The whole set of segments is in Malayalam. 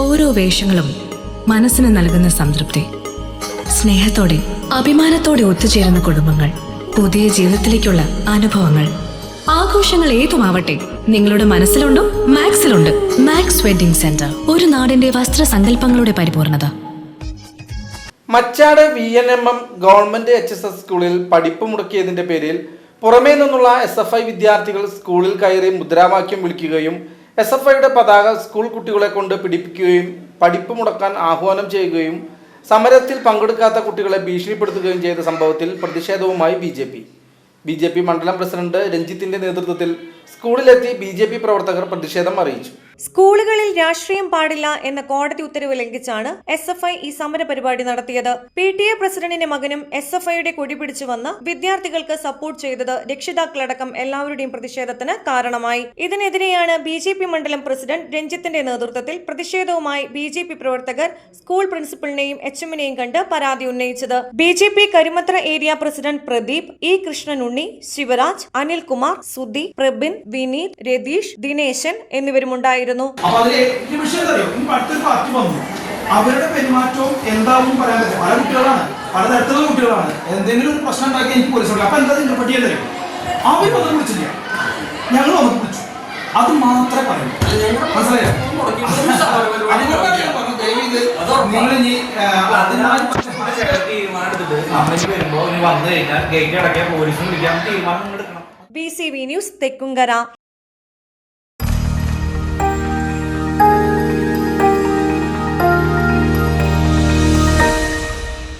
ഓരോ വേഷങ്ങളും മനസ്സിന് നൽകുന്ന സംതൃപ്തി. സ്നേഹത്തോടെ അഭിമാനത്തോടെ ഒത്തുചേരുന്ന കുടുംബങ്ങൾ പുതിയ ജീവിതത്തിലേക്കുള്ള അനുഭവങ്ങൾ. ആഘോഷങ്ങൾ ഏതുമാവട്ടെ നിങ്ങളുടെ മനസ്സിലുണ്ടോ മാക്സിലുണ്ട്. മാക്സ് വെഡിംഗ് സെന്റർ ഒരു നാടിന്റെ വസ്ത്രസങ്കല്പങ്ങളുടെ പരിപൂർണത. Machad V N M M government H S S സ്കൂളിൽ പഠിപ്പ് മുടക്കിയതിന്റെ പേരിൽ പുറമേ നിന്നുള്ള എസ് എഫ് ഐ വിദ്യാർത്ഥികൾ സ്കൂളിൽ കയറി മുദ്രാവാക്യം വിളിക്കുകയും എസ് എഫ് ഐയുടെ പതാക സ്കൂൾ കുട്ടികളെ കൊണ്ട് പിടിപ്പിക്കുകയും പഠിപ്പ് മുടക്കാൻ ആഹ്വാനം ചെയ്യുകയും സമരത്തിൽ പങ്കെടുക്കാത്ത കുട്ടികളെ ഭീഷണിപ്പെടുത്തുകയും ചെയ്ത സംഭവത്തിൽ പ്രതിഷേധവുമായി B J P. B J P മണ്ഡലം പ്രസിഡന്റ് രഞ്ജിത്തിന്റെ നേതൃത്വത്തിൽ സ്കൂളിലെത്തി ബി ജെ പി പ്രവർത്തകർ പ്രതിഷേധം അറിയിച്ചു. സ്കൂളുകളിൽ രാഷ്ട്രീയം പാടില്ല എന്ന കോടതി ഉത്തരവ് ലംഘിച്ചാണ് എസ് എഫ് ഐ ഈ സമര പരിപാടി നടത്തിയത്. പി ടി എ പ്രസിഡന്റിന്റെ മകനും എസ് എഫ് ഐയുടെ കൊടി പിടിച്ചു വന്ന് വിദ്യാർത്ഥികൾക്ക് സപ്പോർട്ട് ചെയ്തത് രക്ഷിതാക്കളടക്കം എല്ലാവരുടെയും പ്രതിഷേധത്തിന് കാരണമായി. ഇതിനെതിരെയാണ് ബി ജെ പി മണ്ഡലം പ്രസിഡന്റ് രഞ്ജിത്തിന്റെ നേതൃത്വത്തിൽ പ്രതിഷേധവുമായി ബി ജെ പി പ്രവർത്തകർ സ്കൂൾ പ്രിൻസിപ്പലിനെയും എച്ച് എമ്മിനെയും കണ്ട് പരാതി ഉന്നയിച്ചത്. B J P Karimathra area president Pradeep E Krishnanunni Sivaraj Anilkumar Sudhi Prabin Vineeth Ratheesh Dineshan എന്നിവരും ഉണ്ടായിരുന്നു അവരുടെ പെരുമാറ്റവും എന്താവും പറയാൻ പറ്റും പല കുട്ടികളാണ്. പലതരത്തിലുള്ള കുട്ടികളാണ്. എന്തെങ്കിലും ഒരു പ്രശ്നം ഉണ്ടാക്കി എനിക്ക് പോലീസ് അപ്പൊ എന്താ ഇതിന്റെ പട്ടിയല്ലേ അവർ വന്ന് വിളിച്ചില്ല ഞങ്ങൾ വന്ന് വിളിച്ചു. അത് മാത്രമേ പറയൂ മനസ്സിലായോ? B C V news Thekkumkara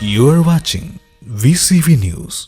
You are watching VCV News.